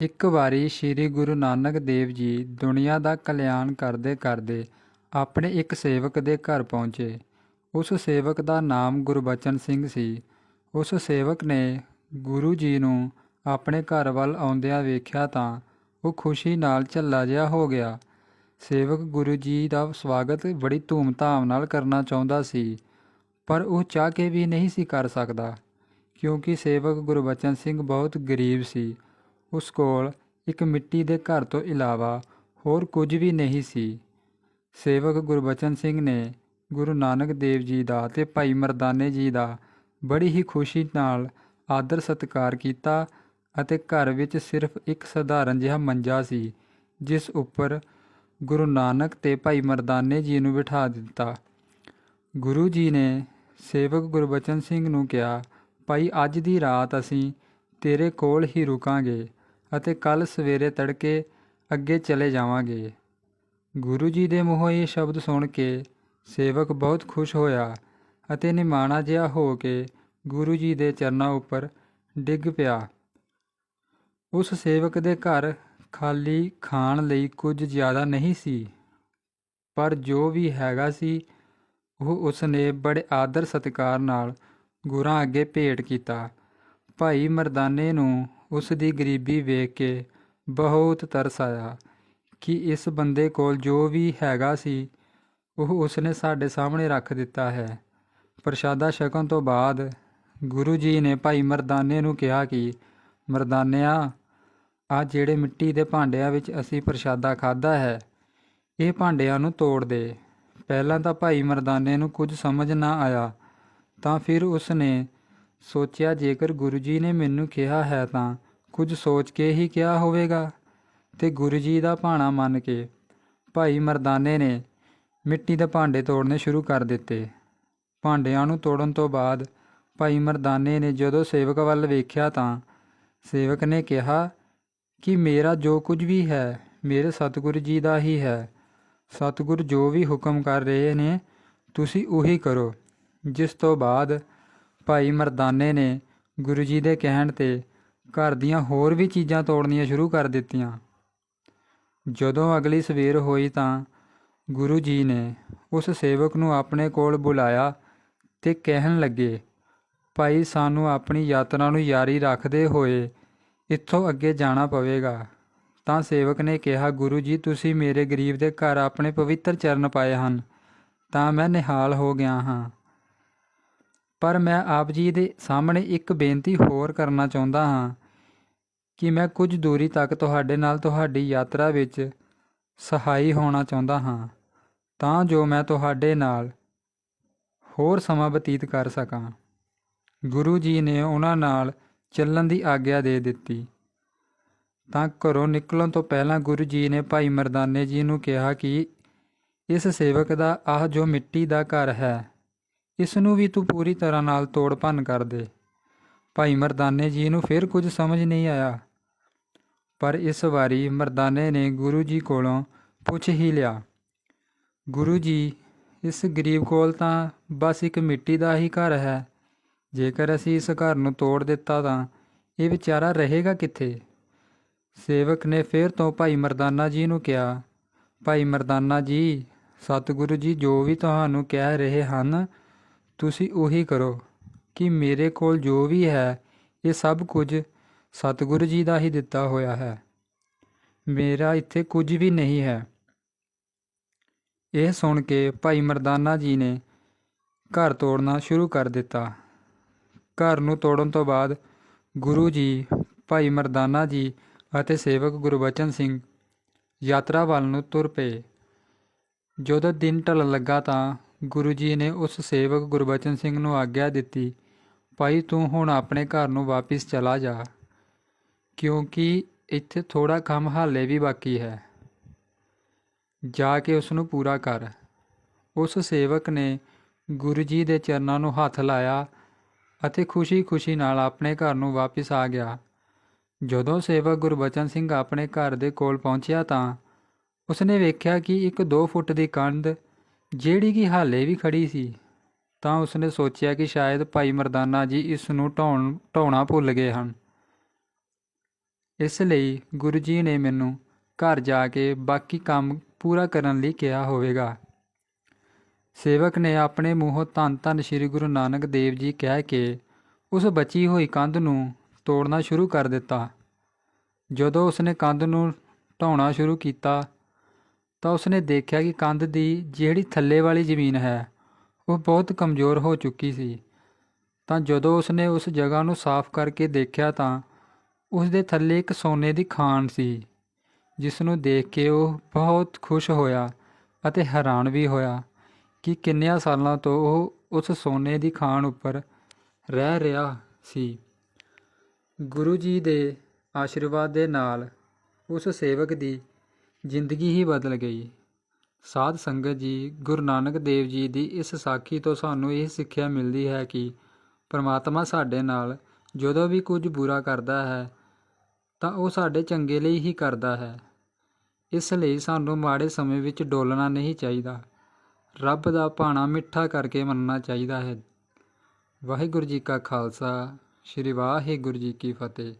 ਇੱਕ ਵਾਰੀ ਸ੍ਰੀ ਗੁਰੂ ਨਾਨਕ ਦੇਵ ਜੀ ਦੁਨੀਆ ਦਾ ਕਲਿਆਣ ਕਰਦੇ ਕਰਦੇ ਆਪਣੇ ਇੱਕ ਸੇਵਕ ਦੇ ਘਰ ਪਹੁੰਚੇ। ਉਸ ਸੇਵਕ ਦਾ ਨਾਮ ਗੁਰਬਚਨ ਸਿੰਘ ਸੀ। ਉਸ ਸੇਵਕ ਨੇ ਗੁਰੂ ਜੀ ਨੂੰ ਆਪਣੇ ਘਰ ਵੱਲ ਆਉਂਦਿਆਂ ਵੇਖਿਆ ਤਾਂ ਉਹ ਖੁਸ਼ੀ ਨਾਲ ਝੱਲਾ ਜਿਹਾ ਹੋ ਗਿਆ। ਸੇਵਕ ਗੁਰੂ ਜੀ ਦਾ ਸਵਾਗਤ ਬੜੀ ਧੂਮ-ਧਾਮ ਨਾਲ ਕਰਨਾ ਚਾਹੁੰਦਾ ਸੀ, ਪਰ ਉਹ ਚਾਹ ਕੇ ਵੀ ਨਹੀਂ ਸੀ ਕਰ ਸਕਦਾ, ਕਿਉਂਕਿ ਸੇਵਕ ਗੁਰਬਚਨ ਸਿੰਘ ਬਹੁਤ ਗਰੀਬ ਸੀ। ਉਸ ਕੋਲ ਇੱਕ ਮਿੱਟੀ ਦੇ ਘਰ ਤੋਂ ਇਲਾਵਾ ਹੋਰ ਕੁਝ ਵੀ ਨਹੀਂ ਸੀ। ਸੇਵਕ ਗੁਰਬਚਨ ਸਿੰਘ ਨੇ ਗੁਰੂ ਨਾਨਕ ਦੇਵ ਜੀ ਦਾ ਤੇ ਭਾਈ ਮਰਦਾਨੇ ਜੀ ਦਾ ਬੜੀ ਹੀ ਖੁਸ਼ੀ ਨਾਲ ਆਦਰ ਸਤਿਕਾਰ ਕੀਤਾ ਅਤੇ ਘਰ ਵਿੱਚ ਸਿਰਫ ਇੱਕ ਸਧਾਰਨ ਜਿਹਾ ਮੰਜਾ ਸੀ, ਜਿਸ ਉੱਪਰ ਗੁਰੂ ਨਾਨਕ ਤੇ ਭਾਈ ਮਰਦਾਨੇ ਜੀ ਨੂੰ ਬਿਠਾ ਦਿੱਤਾ। ਗੁਰੂ ਜੀ ਨੇ ਸੇਵਕ ਗੁਰਬਚਨ ਸਿੰਘ ਨੂੰ ਕਿਹਾ, ਭਾਈ, ਅੱਜ ਦੀ ਰਾਤ ਅਸੀਂ ਤੇਰੇ ਕੋਲ ਹੀ ਰੁਕਾਂਗੇ। ਅਤੇ ਕੱਲ ਸਵੇਰੇ ਤੜਕੇ ਅੱਗੇ ਚਲੇ ਜਾਵਾਂਗੇ। ਗੁਰੂ ਜੀ ਦੇ ਮੂੰਹੋਂ ਇਹ ਸ਼ਬਦ ਸੁਣ ਕੇ ਸੇਵਕ ਬਹੁਤ ਖੁਸ਼ ਹੋਇਆ ਅਤੇ ਨਿਮਾਣਾ ਜਿਹਾ ਹੋ ਕੇ ਗੁਰੂ ਜੀ ਦੇ ਚਰਨਾਂ ਉੱਪਰ ਡਿੱਗ ਪਿਆ। ਉਸ ਸੇਵਕ ਦੇ ਘਰ ਖਾਲੀ ਖਾਣ ਲਈ ਕੁਝ ਜ਼ਿਆਦਾ ਨਹੀਂ ਸੀ, ਪਰ ਜੋ ਵੀ ਹੈਗਾ ਸੀ, ਉਹ ਉਸ ਨੇ ਬੜੇ ਆਦਰ ਸਤਿਕਾਰ ਨਾਲ ਗੁਰਾਂ ਅੱਗੇ ਭੇਟ ਕੀਤਾ। ਭਾਈ ਮਰਦਾਨੇ ਨੂੰ ਉਸ ਦੀ ਗਰੀਬੀ ਵੇਖ ਕੇ ਬਹੁਤ ਤਰਸ ਆਇਆ ਕਿ ਇਸ ਬੰਦੇ ਕੋਲ ਜੋ ਵੀ ਹੈਗਾ ਸੀ, ਉਹ ਉਸਨੇ ਸਾਡੇ ਸਾਹਮਣੇ ਰੱਖ ਦਿੱਤਾ ਹੈ। ਪ੍ਰਸ਼ਾਦਾ ਛਕਣ ਤੋਂ ਬਾਅਦ ਗੁਰੂ ਜੀ ਨੇ ਭਾਈ ਮਰਦਾਨੇ ਨੂੰ ਕਿਹਾ ਕਿ, ਮਰਦਾਨਿਆ, ਆ ਜਿਹੜੇ ਮਿੱਟੀ ਦੇ ਭਾਂਡਿਆਂ ਵਿੱਚ ਅਸੀਂ ਪ੍ਰਸ਼ਾਦਾ ਖਾਦਾ ਹੈ, ਇਹ ਭਾਂਡਿਆਂ ਨੂੰ ਤੋੜ ਦੇ। ਪਹਿਲਾਂ ਤਾਂ ਭਾਈ ਮਰਦਾਨੇ ਨੂੰ ਕੁਝ ਸਮਝ ਨਾ ਆਇਆ, ਤਾਂ ਫਿਰ ਉਸਨੇ ਸੋਚਿਆ ਜੇਕਰ ਗੁਰੂ ਜੀ ਨੇ ਮੈਨੂੰ ਕਿਹਾ ਹੈ ਤਾਂ ਕੁਝ ਸੋਚ ਕੇ ਹੀ ਕਿਹਾ ਹੋਵੇਗਾ। ਤੇ ਗੁਰੂ ਜੀ ਦਾ ਭਾਣਾ ਮੰਨ ਕੇ ਭਾਈ ਮਰਦਾਨੇ ਨੇ ਮਿੱਟੀ ਦੇ ਭਾਂਡੇ ਤੋੜਨੇ ਸ਼ੁਰੂ ਕਰ ਦਿੱਤੇ। ਭਾਂਡਿਆਂ ਨੂੰ ਤੋੜਨ ਤੋਂ ਬਾਅਦ ਭਾਈ ਮਰਦਾਨੇ ਨੇ ਜਦੋਂ ਸੇਵਕ ਵੱਲ ਵੇਖਿਆ ਤਾਂ ਸੇਵਕ ਨੇ ਕਿਹਾ ਕਿ ਮੇਰਾ ਜੋ ਕੁਝ ਵੀ ਹੈ, ਮੇਰੇ ਸਤਿਗੁਰੂ ਜੀ ਦਾ ਹੀ ਹੈ। ਸਤਿਗੁਰ ਜੋ ਵੀ ਹੁਕਮ ਕਰ ਰਹੇ ਨੇ, ਤੁਸੀਂ ਉਹੀ ਕਰੋ। ਜਿਸ ਤੋਂ ਬਾਅਦ ਭਾਈ ਮਰਦਾਨੇ ਨੇ ਗੁਰੂ ਜੀ ਦੇ ਕਹਿਣ ਤੇ ਘਰ ਦੀਆਂ ਹੋਰ ਵੀ ਚੀਜ਼ਾਂ ਤੋੜਨੀਆਂ ਸ਼ੁਰੂ ਕਰ ਦਿੱਤੀਆਂ। ਜਦੋਂ ਅਗਲੀ ਸਵੇਰ ਹੋਈ ਤਾਂ ਗੁਰੂ ਜੀ ਨੇ ਉਸ ਸੇਵਕ ਨੂੰ ਆਪਣੇ ਕੋਲ ਬੁਲਾਇਆ ਤੇ ਕਹਿਣ ਲੱਗੇ, ਭਾਈ, ਸਾਨੂੰ ਆਪਣੀ ਯਾਤਰਾ ਨੂੰ ਜਾਰੀ ਰੱਖਦੇ ਹੋਏ ਇੱਥੋਂ ਅੱਗੇ ਜਾਣਾ ਪਵੇਗਾ। ਤਾਂ ਸੇਵਕ ਨੇ ਕਿਹਾ, ਗੁਰੂ ਜੀ, ਤੁਸੀਂ ਮੇਰੇ ਗਰੀਬ ਦੇ ਘਰ ਆਪਣੇ ਪਵਿੱਤਰ ਚਰਨ ਪਾਏ ਹਨ, ਤਾਂ ਮੈਂ ਨਿਹਾਲ ਹੋ ਗਿਆ ਹਾਂ। ਪਰ ਮੈਂ ਆਪ ਜੀ ਦੇ ਸਾਹਮਣੇ ਇੱਕ ਬੇਨਤੀ ਹੋਰ ਕਰਨਾ ਚਾਹੁੰਦਾ ਹਾਂ ਕਿ ਮੈਂ ਕੁਝ ਦੂਰੀ ਤੱਕ ਤੁਹਾਡੇ ਨਾਲ ਤੁਹਾਡੀ ਯਾਤਰਾ ਵਿੱਚ ਸਹਾਈ ਹੋਣਾ ਚਾਹੁੰਦਾ ਹਾਂ, ਤਾਂ ਜੋ ਮੈਂ ਤੁਹਾਡੇ ਨਾਲ ਹੋਰ ਸਮਾਂ ਬਤੀਤ ਕਰ ਸਕਾਂ। ਗੁਰੂ ਜੀ ਨੇ ਉਹਨਾਂ ਨਾਲ ਚੱਲਣ ਦੀ ਆਗਿਆ ਦੇ ਦਿੱਤੀ। ਤਾਂ ਘਰੋਂ ਨਿਕਲਣ ਤੋਂ ਪਹਿਲਾਂ ਗੁਰੂ ਜੀ ਨੇ ਭਾਈ ਮਰਦਾਨੇ ਜੀ ਨੂੰ ਕਿਹਾ ਕਿ ਇਸ ਸੇਵਕ ਦਾ ਆਹ ਜੋ ਮਿੱਟੀ ਦਾ ਘਰ ਹੈ ਇਸ ਨੂੰ ਵੀ ਤੂੰ ਪੂਰੀ ਤਰ੍ਹਾਂ ਨਾਲ ਤੋੜ ਭੰਨ ਕਰ ਦੇ। ਭਾਈ ਮਰਦਾਨੇ ਜੀ ਨੂੰ ਫਿਰ ਕੁਝ ਸਮਝ ਨਹੀਂ ਆਇਆ। ਪਰ ਇਸ ਵਾਰੀ ਮਰਦਾਨੇ ਨੇ ਗੁਰੂ ਜੀ ਕੋਲੋਂ ਪੁੱਛ ਹੀ ਲਿਆ। ਗੁਰੂ ਜੀ, ਇਸ ਗਰੀਬ ਕੋਲ ਤਾਂ ਬਸ ਇੱਕ ਮਿੱਟੀ ਦਾ ਹੀ ਘਰ ਹੈ। ਜੇਕਰ ਅਸੀਂ ਇਸ ਘਰ ਨੂੰ ਤੋੜ ਦਿੱਤਾ ਤਾਂ ਇਹ ਵਿਚਾਰਾ ਰਹੇਗਾ ਕਿੱਥੇ? ਸੇਵਕ ਨੇ ਫਿਰ ਤੋਂ ਭਾਈ ਮਰਦਾਨਾ ਜੀ ਨੂੰ ਕਿਹਾ, ਭਾਈ ਮਰਦਾਨਾ ਜੀ, ਸਤਿਗੁਰੂ ਜੀ ਜੋ ਵੀ ਤੁਹਾਨੂੰ ਕਹਿ ਰਹੇ ਹਨ ਤੁਸੀਂ ਉਹੀ ਕਰੋ ਕਿ ਮੇਰੇ ਕੋਲ ਜੋ ਵੀ ਹੈ, ਇਹ ਸਭ ਕੁਝ ਸਤਿਗੁਰੂ ਜੀ ਦਾ ਹੀ ਦਿੱਤਾ ਹੋਇਆ ਹੈ। ਮੇਰਾ ਇੱਥੇ ਕੁਝ ਵੀ ਨਹੀਂ ਹੈ। ਇਹ ਸੁਣ ਕੇ ਭਾਈ ਮਰਦਾਨਾ ਜੀ ਨੇ ਘਰ ਤੋੜਨਾ ਸ਼ੁਰੂ ਕਰ ਦਿੱਤਾ। ਘਰ ਨੂੰ ਤੋੜਨ ਤੋਂ ਬਾਅਦ ਗੁਰੂ ਜੀ, ਭਾਈ ਮਰਦਾਨਾ ਜੀ ਅਤੇ ਸੇਵਕ ਗੁਰਬਚਨ ਸਿੰਘ ਯਾਤਰਾ ਵੱਲ ਨੂੰ ਤੁਰ ਪਏ। ਜਦੋਂ ਦਿਨ ਢਲਣ ਲੱਗਾ ਤਾਂ ਗੁਰੂ ਜੀ ਨੇ ਉਸ ਸੇਵਕ ਗੁਰਬਚਨ ਸਿੰਘ ਨੂੰ ਆਗਿਆ ਦਿੱਤੀ, ਭਾਈ ਤੂੰ ਹੁਣ ਆਪਣੇ ਘਰ ਨੂੰ ਵਾਪਿਸ ਚਲਾ ਜਾ, ਕਿਉਂਕਿ ਇੱਥੇ ਥੋੜਾ ਕੰਮ ਹਾਲੇ ਵੀ ਬਾਕੀ ਹੈ। ਜਾ ਕੇ ਉਸ ਨੂੰ ਪੂਰਾ ਕਰ। ਉਸ ਸੇਵਕ ਨੇ ਗੁਰੂ ਜੀ ਦੇ ਚਰਨਾਂ ਨੂੰ ਹੱਥ ਲਾਇਆ ਅਤੇ ਖੁਸ਼ੀ-ਖੁਸ਼ੀ ਨਾਲ ਆਪਣੇ ਘਰ ਨੂੰ ਵਾਪਿਸ ਆ ਗਿਆ। ਜਦੋਂ ਸੇਵਕ ਗੁਰਬਚਨ ਸਿੰਘ ਆਪਣੇ ਘਰ ਦੇ ਕੋਲ ਪਹੁੰਚਿਆ ਤਾਂ ਉਸਨੇ ਵੇਖਿਆ ਕਿ ਇੱਕ 2 ਫੁੱਟ ਦੀ ਕੰਧ ਜਿਹੜੀ ਕਿ ਹਾਲੇ ਵੀ ਖੜੀ ਸੀ, ਤਾਂ ਉਸਨੇ ਸੋਚਿਆ ਕਿ ਸ਼ਾਇਦ ਭਾਈ ਮਰਦਾਨਾ ਜੀ ਇਸ ਨੂੰ ਢਾਉਣ, ਢਾਉਣਾ ਭੁੱਲ ਗਏ ਹਨ। ਇਸ ਲਈ ਗੁਰੂ ਜੀ ਨੇ ਮੈਨੂੰ ਘਰ ਜਾ ਕੇ ਬਾਕੀ ਕੰਮ ਪੂਰਾ ਕਰਨ ਲਈ ਕਿਹਾ ਹੋਵੇਗਾ। ਸੇਵਕ ਨੇ ਆਪਣੇ ਮੂੰਹੋਂ ਧੰਨ ਧੰਨ ਸ੍ਰੀ ਗੁਰੂ ਨਾਨਕ ਦੇਵ ਜੀ ਕਹਿ ਕੇ ਉਸ ਬਚੀ ਹੋਈ ਕੰਧ ਨੂੰ ਤੋੜਨਾ ਸ਼ੁਰੂ ਕਰ ਦਿੱਤਾ। ਜਦੋਂ ਉਸਨੇ ਕੰਧ ਨੂੰ ਢਾਉਣਾ ਸ਼ੁਰੂ ਕੀਤਾ ਤਾਂ ਉਸਨੇ ਦੇਖਿਆ ਕਿ ਕੰਧ ਦੀ ਜਿਹੜੀ ਥੱਲੇ ਵਾਲੀ ਜ਼ਮੀਨ ਹੈ, ਉਹ ਬਹੁਤ ਕਮਜ਼ੋਰ ਹੋ ਚੁੱਕੀ ਸੀ। ਤਾਂ ਜਦੋਂ ਉਸਨੇ ਉਸ ਜਗ੍ਹਾ ਨੂੰ ਸਾਫ਼ ਕਰਕੇ ਦੇਖਿਆ ਤਾਂ ਉਸ ਦੇ ਥੱਲੇ ਇੱਕ ਸੋਨੇ ਦੀ ਖਾਨ ਸੀ, ਜਿਸ ਨੂੰ ਦੇਖ ਕੇ ਉਹ ਬਹੁਤ ਖੁਸ਼ ਹੋਇਆ ਅਤੇ ਹੈਰਾਨ ਵੀ ਹੋਇਆ ਕਿ ਕਿੰਨਿਆਂ ਸਾਲਾਂ ਤੋਂ ਉਹ ਉਸ ਸੋਨੇ ਦੀ ਖਾਨ ਉੱਪਰ ਰਹਿ ਰਿਹਾ ਸੀ। ਗੁਰੂ ਜੀ ਦੇ ਆਸ਼ੀਰਵਾਦ ਦੇ ਨਾਲ ਉਸ ਸੇਵਕ ਦੀ ਜ਼ਿੰਦਗੀ ਹੀ ਬਦਲ ਗਈ। ਸਾਧ ਸੰਗਤ ਜੀ, ਗੁਰੂ ਨਾਨਕ ਦੇਵ ਜੀ ਦੀ ਇਸ ਸਾਖੀ ਤੋਂ ਸਾਨੂੰ ਇਹ ਸਿੱਖਿਆ ਮਿਲਦੀ ਹੈ ਕਿ ਪਰਮਾਤਮਾ ਸਾਡੇ ਨਾਲ ਜਦੋਂ ਵੀ ਕੁਝ ਬੁਰਾ ਕਰਦਾ ਹੈ, ਤਾਂ ਉਹ ਸਾਡੇ ਚੰਗੇ ਲਈ ਹੀ ਕਰਦਾ ਹੈ। ਇਸ ਲਈ ਸਾਨੂੰ ਮਾੜੇ ਸਮੇਂ ਵਿੱਚ ਡੋਲਣਾ ਨਹੀਂ ਚਾਹੀਦਾ। ਰੱਬ ਦਾ ਭਾਣਾ ਮਿੱਠਾ ਕਰਕੇ ਮੰਨਣਾ ਚਾਹੀਦਾ ਹੈ। ਵਾਹਿਗੁਰੂ ਜੀ ਕਾ ਖਾਲਸਾ, ਸ੍ਰੀ ਵਾਹਿਗੁਰੂ ਜੀ ਕੀ ਫਤਿਹ।